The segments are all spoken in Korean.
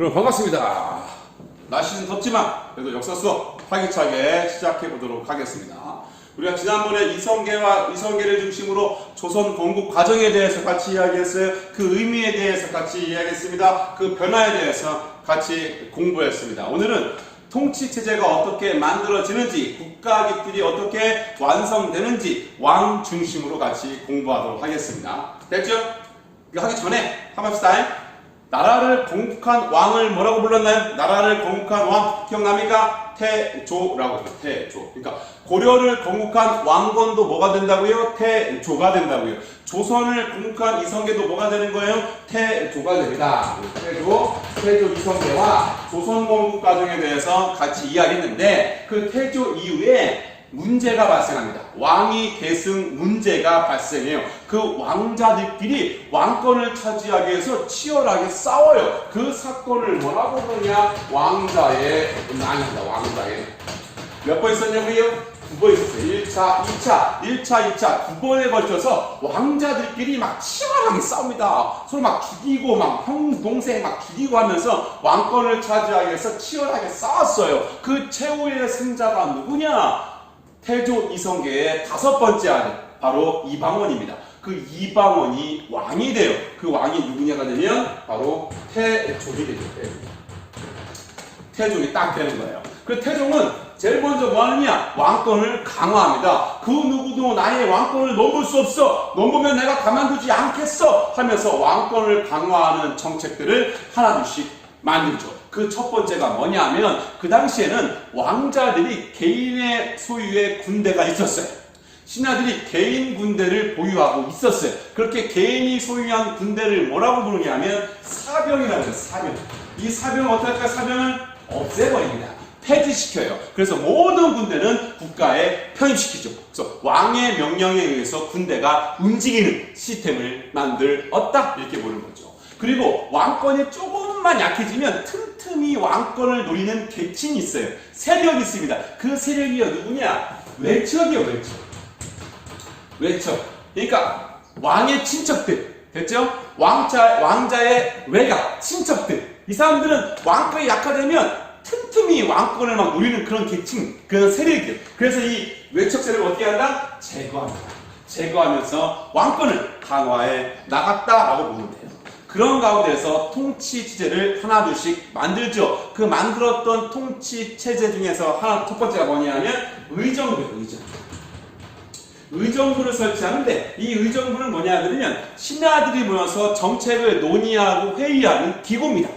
그럼 반갑습니다. 날씨는 덥지만 그래도 역사 수업 활기차게 시작해 보도록 하겠습니다. 우리가 지난번에 이성계와 이성계를 중심으로 조선 건국 과정에 대해서 같이 이야기했어요. 그 의미에 대해서 같이 이야기했습니다. 그 변화에 대해서 같이 공부했습니다. 오늘은 통치 체제가 어떻게 만들어지는지, 국가기들이 어떻게 완성되는지 왕 중심으로 같이 공부하도록 하겠습니다. 됐죠? 이거 하기 전에 한번 합시다. 나라를 건국한 왕을 뭐라고 불렀나요? 나라를 건국한 왕 기억납니까? 태조라고 해요. 태조. 그러니까 고려를 건국한 왕건도 뭐가 된다고요? 태조가 된다고요. 조선을 건국한 이성계도 뭐가 되는 거예요? 태조가 됩니다. 태조, 태조 이성계와 조선 건국 과정에 대해서 같이 이야기했는데 그 태조 이후에 문제가 발생합니다. 왕위 계승 문제가 발생해요. 그 왕자들끼리 왕권을 차지하기 위해서 치열하게 싸워요. 그 사건을 뭐라고 부르냐? 왕자의 난입니다. 왕자의. 몇 번 있었냐고요? 두번 있었어요. 1차, 2차, 1차, 2차 두 번에 걸쳐서 왕자들끼리 막 치열하게 싸웁니다. 서로 막 죽이고 막 형, 동생 막 죽이고 하면서 왕권을 차지하기 위해서 치열하게 싸웠어요. 그 최후의 승자가 누구냐? 태조 이성계의 다섯 번째 아들 바로 이방원입니다. 그 이방원이 왕이 돼요. 그 왕이 누구냐가 되면 바로 태종이 되죠. 태종. 태종이 딱 되는 거예요. 그 태종은 제일 먼저 뭐 하느냐? 왕권을 강화합니다. 그 누구도 나의 왕권을 넘볼 수 없어. 넘보면 내가 가만두지 않겠어. 하면서 왕권을 강화하는 정책들을 하나둘씩 만들죠. 그 첫 번째가 뭐냐 하면 그 당시에는 왕자들이 개인의 소유의 군대가 있었어요. 신하들이 개인 군대를 보유하고 있었어요. 그렇게 개인이 소유한 군대를 뭐라고 부르냐 하면 사병이라고 해요. 사병. 이 사병을 어떻게 할까? 사병을 없애버립니다. 폐지시켜요. 그래서 모든 군대는 국가에 편입시키죠. 그래서 왕의 명령에 의해서 군대가 움직이는 시스템을 만들었다. 이렇게 보는 거죠. 그리고 왕권이 조금 만 약해지면 틈틈이 왕권을 노리는 계층이 있어요. 세력이 있습니다. 그 세력이 누구냐? 외척이요, 외척. 외척. 그러니까 왕의 친척들. 됐죠? 왕자, 왕자의 외가, 친척들. 이 사람들은 왕권이 약화되면 틈틈이 왕권을 막 노리는 그런 계층, 그런 세력이에요. 그래서 이 외척 세력을 어떻게 한다? 제거합니다. 제거하면서 왕권을 강화해 나갔다라고 보면 돼요. 그런 가운데서 통치 체제를 하나둘씩 만들죠. 그 만들었던 통치 체제 중에서 하나 첫 번째가 뭐냐면 의정부예요. 의정부. 의정부를 설치하는데 이 의정부는 뭐냐 그러면 신하들이 모여서 정책을 논의하고 회의하는 기구입니다.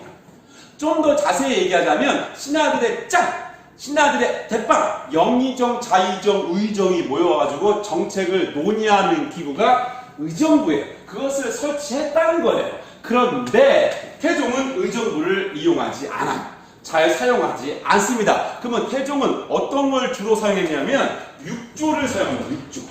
좀 더 자세히 얘기하자면 신하들의 짱, 신하들의 대빵, 영의정, 자의정, 의정이 모여가지고 정책을 논의하는 기구가 의정부예요. 그것을 설치했다는 거예요. 그런데 태종은 의정부를 이용하지 않아요. 잘 사용하지 않습니다. 그러면 태종은 어떤 걸 주로 사용했냐면 육조를 사용합니다. 육조.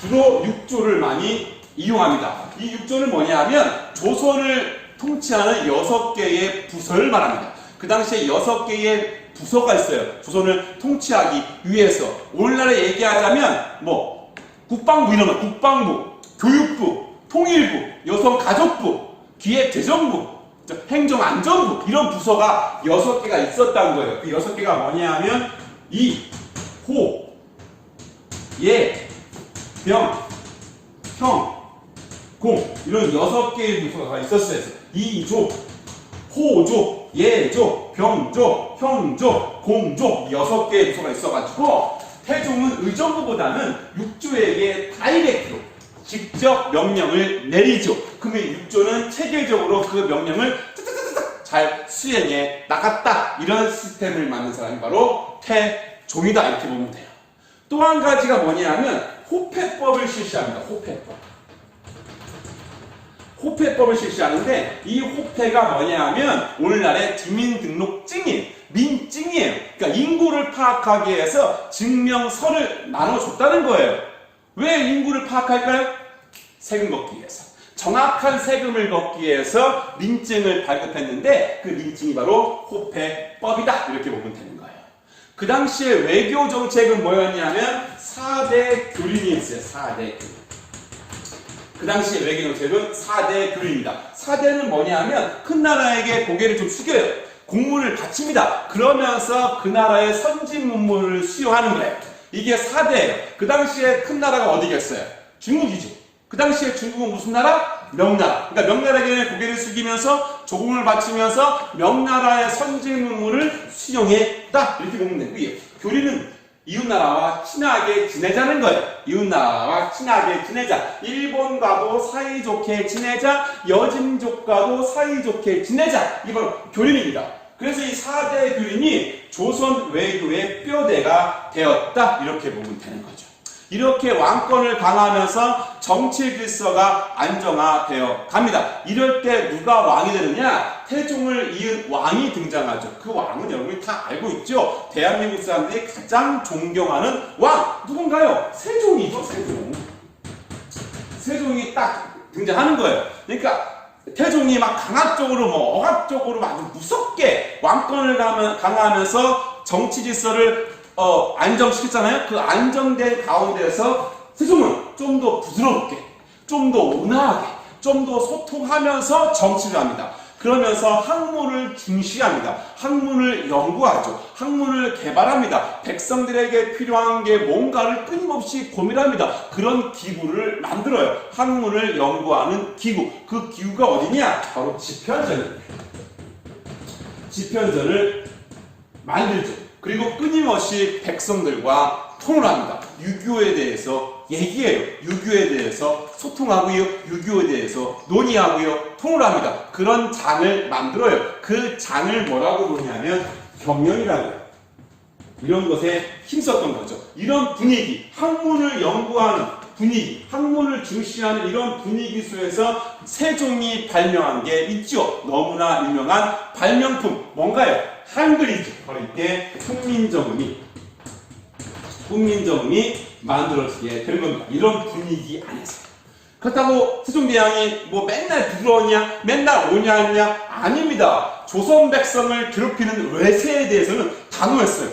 주로 육조를 많이 이용합니다. 이 육조는 뭐냐 하면 조선을 통치하는 여섯 개의 부서를 말합니다. 그 당시에 여섯 개의 부서가 있어요. 조선을 통치하기 위해서. 오늘날에 얘기하자면 뭐 국방부 이러면 국방부, 교육부, 통일부, 여성가족부, 기획재정부, 행정안전부 이런 부서가 여섯 개가 있었다는 거예요. 그 여섯 개가 뭐냐 하면 이, 호, 예, 병, 형, 공 이런 여섯 개의 부서가 있었어요. 이조, 호조, 예조, 병조, 형조, 공조 여섯 개의 부서가 있어가지고 태종은 의정부보다는 육조에게 다이렉트로 직접 명령을 내리죠. 그러면 육조는 체계적으로 그 명령을 잘 수행해 나갔다. 이런 시스템을 만든 사람이 바로 태종이다. 이렇게 보면 돼요. 또 한 가지가 뭐냐면 호패법을 실시합니다. 호패법. 호패법을 실시하는데 이 호패가 뭐냐 하면 오늘날의 주민등록증인 민증이에요. 그러니까 인구를 파악하기 위해서 증명서를 나눠줬다는 거예요. 왜 인구를 파악할까요? 세금 걷기 위해서. 정확한 세금을 걷기 위해서 민증을 발급했는데 그 민증이 바로 호패법이다. 이렇게 보면 되는 거예요. 그 당시에 외교 정책은 뭐였냐면 4대 교린이었어요. 4대 교린. 그 당시에 외교 정책은 4대 교류입니다. 4대는 뭐냐면 큰 나라에게 고개를 좀 숙여요. 공물을 바칩니다. 그러면서 그 나라의 선진 문물을 수용하는 거예요. 이게 4대예요. 그 당시에 큰 나라가 어디겠어요? 중국이죠. 그 당시에 중국은 무슨 나라? 명나라. 그러니까 명나라에게 고개를 숙이면서 조공을 바치면서 명나라의 선진 문물을 수용했다. 이렇게 보면 되고요. 교리는 이웃나라와 친하게 지내자는 거예요. 이웃나라와 친하게 지내자. 일본과도 사이좋게 지내자. 여진족과도 사이좋게 지내자. 이게 바로 교린입니다. 그래서 이 4대 교린이 조선 외교의 뼈대가 되었다. 이렇게 보면 되는 거죠. 이렇게 왕권을 강화하면서 정치 질서가 안정화되어 갑니다. 이럴 때 누가 왕이 되느냐? 태종을 이은 왕이 등장하죠. 그 왕은 여러분이 다 알고 있죠. 대한민국 사람들이 가장 존경하는 왕 누군가요? 세종이죠. 세종. 세종이 딱 등장하는 거예요. 그러니까 태종이 막 강압적으로 뭐 억압적으로 막 무섭게 왕권을 강화하면서 정치 질서를 어, 안정시켰잖아요. 그 안정된 가운데서 세종은 좀 더 부드럽게, 좀 더 온화하게, 좀 더 소통하면서 정치를 합니다. 그러면서 학문을 중시합니다. 학문을 연구하죠. 학문을 개발합니다. 백성들에게 필요한 게 뭔가를 끊임없이 고민합니다. 그런 기구를 만들어요. 학문을 연구하는 기구. 그 기구가 어디냐? 바로 집현전입니다. 집현전을 만들죠. 그리고 끊임없이 백성들과 토론합니다. 유교에 대해서 얘기해요. 유교에 대해서 소통하고요. 유교에 대해서 논의하고요. 통을합니다. 그런 장을 만들어요. 그 장을 뭐라고 부르냐면 경연이라고 해요. 이런 것에 힘썼던 거죠. 이런 분위기, 학문을 연구하는 분위기, 학문을 중시하는 이런 분위기 속에서 세종이 발명한 게 있죠. 너무나 유명한 발명품, 뭔가요? 한글이죠. 이때 훈민정음이, 훈민정음이 만들어지게 되는 겁니다. 이런 분위기 안에서. 그렇다고 세종대왕이 뭐 맨날 부러웠냐, 맨날 오냐냐? 아닙니다. 조선 백성을 괴롭히는 외세에 대해서는 단호했어요.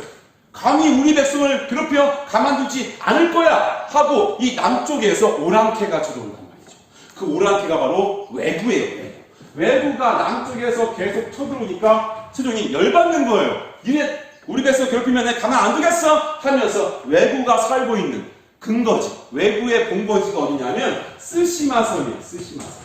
감히 우리 백성을 괴롭혀 가만두지 않을 거야 하고 이 남쪽에서 오랑캐가 들어온단 말이죠. 그 오랑캐가 바로 외구예요. 외구. 외구가 남쪽에서 계속 쳐들어오니까 세종이 열받는 거예요. 니네 우리 백성 괴롭히면 가만 안 두겠어 하면서 외구가 살고 있는 근거지. 외구의 본거지가 어디냐면 쓰시마섬이에요. 쓰시마섬.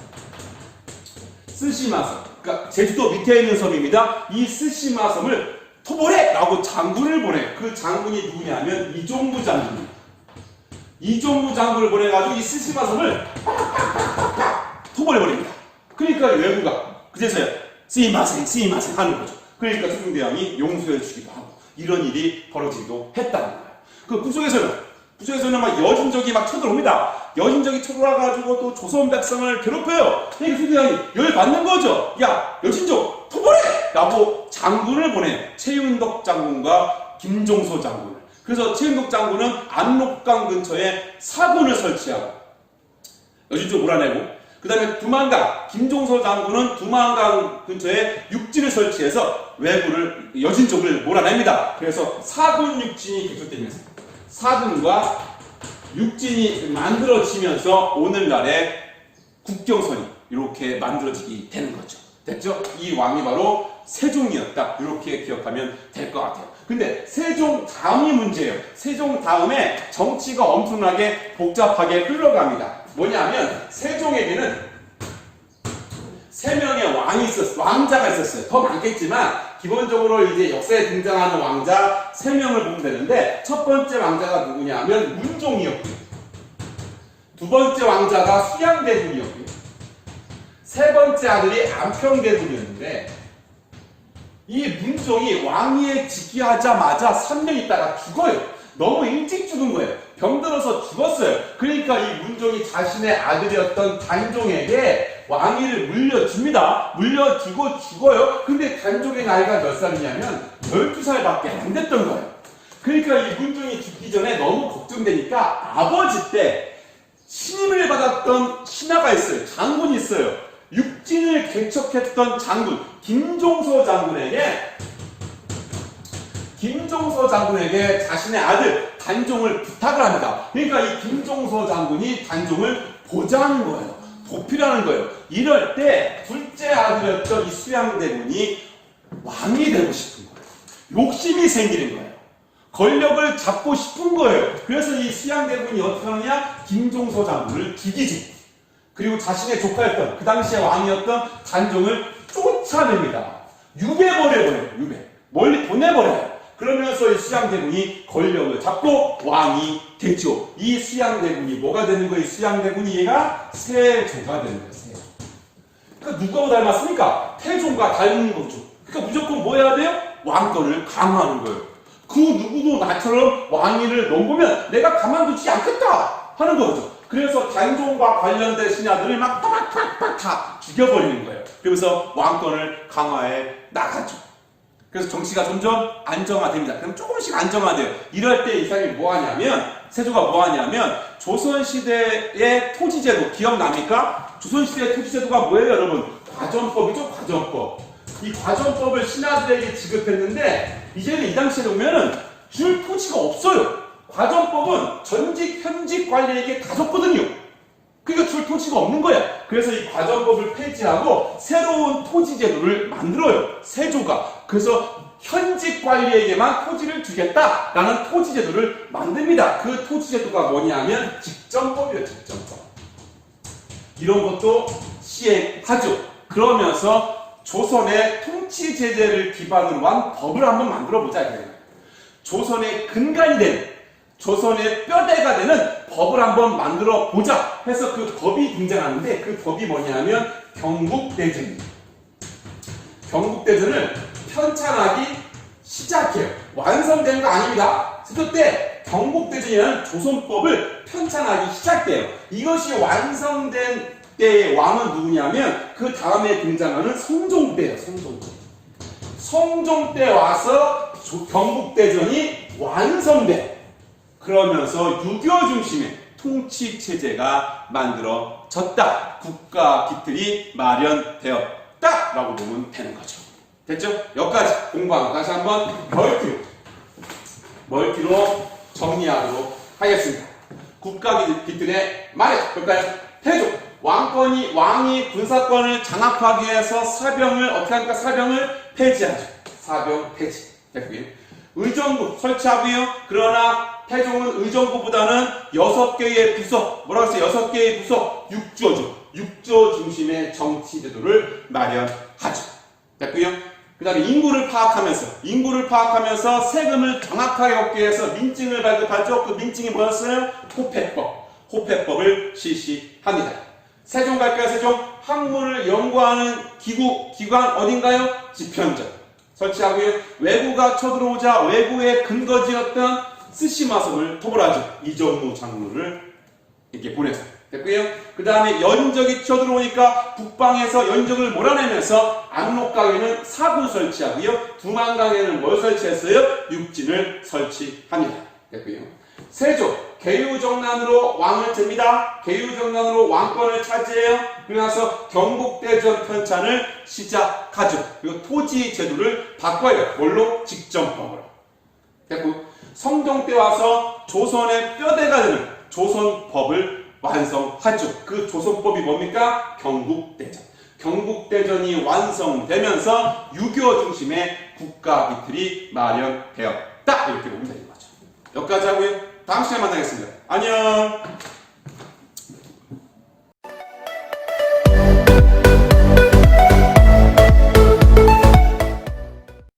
쓰시마섬. 그러니까 제주도 밑에 있는 섬입니다. 이 쓰시마섬을 토벌해라고 장군을 보내. 그 장군이 누구냐면 이종부 장군입니다. 이종부 장군을 보내가지고 이 쓰시마섬을 토벌해버립니다. 그러니까 외구가 그제서야 쓰이마생 쓰이마생 하는 거죠. 그러니까 세종대왕이 용서해 주기도 하고 이런 일이 벌어지기도 했다는 거예요. 그 북쪽에서는 북쪽에서는 막 여진족이 막 쳐들어옵니다. 여진족이 쳐들어와가지고 또 조선 백성을 괴롭혀요. 그러니까 세종대왕이 열 받는 거죠. 야 여진족 토벌해! 라고 장군을 보내요. 최윤덕 장군과 김종소 장군을. 그래서 최윤덕 장군은 압록강 근처에 사군을 설치하고 여진족 몰아내고 그 다음에 두만강 김종서 장군은 두만강 근처에 육진을 설치해서 외구를 여진족을 몰아냅니다. 그래서 사군 육진이 개척되면서 사군과 육진이 만들어지면서 오늘날의 국경선이 이렇게 만들어지게 되는 거죠. 됐죠? 이 왕이 바로 세종이었다. 이렇게 기억하면 될 것 같아요. 근데 세종 다음이 문제예요. 세종 다음에 정치가 엄청나게 복잡하게 흘러갑니다. 뭐냐면 세종에게는 세 명의 왕이 있었어, 왕자가 있었어요. 더 많겠지만 기본적으로 이제 역사에 등장하는 왕자 세 명을 보면 되는데 첫 번째 왕자가 누구냐면 문종이었고요. 두 번째 왕자가 수양대군이었고요. 세 번째 아들이 안평대군이었는데 이 문종이 왕위에 즉위하자마자 3년 있다가 죽어요. 너무 일찍 죽은 거예요. 병들어서 죽었어요. 그러니까 이 문종이 자신의 아들이었던 단종에게 왕위를 물려줍니다. 물려주고 죽어요. 근데 단종의 나이가 몇 살이냐면 12살밖에 안 됐던 거예요. 그러니까 이 문종이 죽기 전에 너무 걱정되니까 아버지 때 신임을 받았던 신하가 있어요. 장군이 있어요. 육진을 개척했던 장군 김종서 장군에게 김종서 장군에게 자신의 아들 단종을 부탁을 합니다. 그러니까 이 김종서 장군이 단종을 보자는 거예요. 도피라는 거예요. 이럴 때 둘째 아들이었던 이 수양대군이 왕이 되고 싶은 거예요. 욕심이 생기는 거예요. 권력을 잡고 싶은 거예요. 그래서 이 수양대군이 어떻게 하느냐? 김종서 장군을 죽이지. 그리고 자신의 조카였던 그 당시의 왕이었던 단종을 쫓아냅니다. 유배버려버려요. 유배. 멀리 보내버려요. 그러면서 이 수양대군이 권력을 잡고 왕이 되죠. 이 수양대군이 뭐가 되는 거예요? 이 수양대군이 얘가 세조가 되는 거예요. 그러니까 누구하고 닮았습니까? 태종과 닮은 거죠. 그러니까 무조건 뭐 해야 돼요? 왕권을 강화하는 거예요. 그 누구도 나처럼 왕위를 넘보면 내가 가만두지 않겠다 하는 거죠. 그래서 단종과 관련된 신하들을 막 팍팍팍 다 죽여버리는 거예요. 그러면서 왕권을 강화해 나가죠. 그래서 정치가 점점 안정화됩니다. 그럼 조금씩 안정화돼요. 이럴 때 이 사람이 뭐 하냐면, 세조가 뭐 하냐면, 조선시대의 토지제도, 기억납니까? 조선시대의 토지제도가 뭐예요, 여러분? 과전법이죠, 과전법. 이 과전법을 신하들에게 지급했는데, 이제는 이 당시에 보면은 줄 토지가 없어요. 과전법은 전직, 현직 관리에게 다 줬거든요. 그러니까 줄 토지가 없는 거야. 그래서 이 과전법을 폐지하고 새로운 토지 제도를 만들어요. 세조가. 그래서 현직 관리에게만 토지를 주겠다라는 토지 제도를 만듭니다. 그 토지 제도가 뭐냐면 직전법이에요. 직전법. 이런 것도 시행하죠. 그러면서 조선의 통치 제재를 기반으로 한 법을 한번 만들어 보자. 조선의 근간이 된 조선의 뼈대가 되는 법을 한번 만들어 보자 해서 그 법이 등장하는데 그 법이 뭐냐면 경국대전입니다. 경국대전을 편찬하기 시작해요. 완성된 거 아닙니다. 그때 경국대전이라는 조선법을 편찬하기 시작돼요. 이것이 완성된 때의 왕은 누구냐면 그 다음에 등장하는 성종대예요. 성종대. 성종대 와서 조- 경국대전이 완성돼. 그러면서 유교 중심의 통치 체제가 만들어졌다. 국가 기틀이 마련되었다 라고 보면 되는 거죠. 됐죠? 여기까지 공부하고 다시 한번 멀티로 멀티로 정리하도록 하겠습니다. 국가 기- 기틀의 말에 볼까요? 태조 왕권이 왕이 군사권을 장악하기 위해서 사병을 어떻게 합니까? 사병을 폐지하죠. 사병 폐지. 됐고요. 의정부 설치하고요. 그러나 태종은 의정부보다는 여섯 개의 부서, 뭐라고 했어요? 여섯 개의 부서, 육조죠. 육조 중심의 정치 제도를 마련하죠. 됐고요. 그 다음에 인구를 파악하면서, 인구를 파악하면서 세금을 정확하게 얻기 위해서 민증을 발급하죠. 그 민증이 뭐였어요? 호패법. 호패법을 실시합니다. 세종 갈까요? 세종 학문을 연구하는 기구, 기관 어딘가요? 지편전. 설치하고요. 외구가 쳐들어오자 외구의 근거지였던 스시마섬을 토벌하죠. 이정무 장군을 이렇게 보내서 됐고요. 그 다음에 연적이 쳐들어오니까 북방에서 연적을 몰아내면서 압록강에는 사군 설치하고요. 두만강에는 뭘 설치했어요? 육진을 설치합니다. 됐고요. 세조 개유정난으로 왕을 잽니다. 개유정난으로 왕권을 차지해요. 그러나서 경국대전 편찬을 시작하죠. 그리고 토지 제도를 바꿔야 돼요. 뭘로? 직전법으로. 됐고 성종 때 와서 조선의 뼈대가 되는 조선법을 완성하죠. 그 조선법이 뭡니까? 경국대전. 경국대전이 완성되면서 유교 중심의 국가 기틀이 마련되었다. 이렇게 보면 되는 거죠. 여기까지 하고요. 다음 시간에 만나겠습니다. 안녕!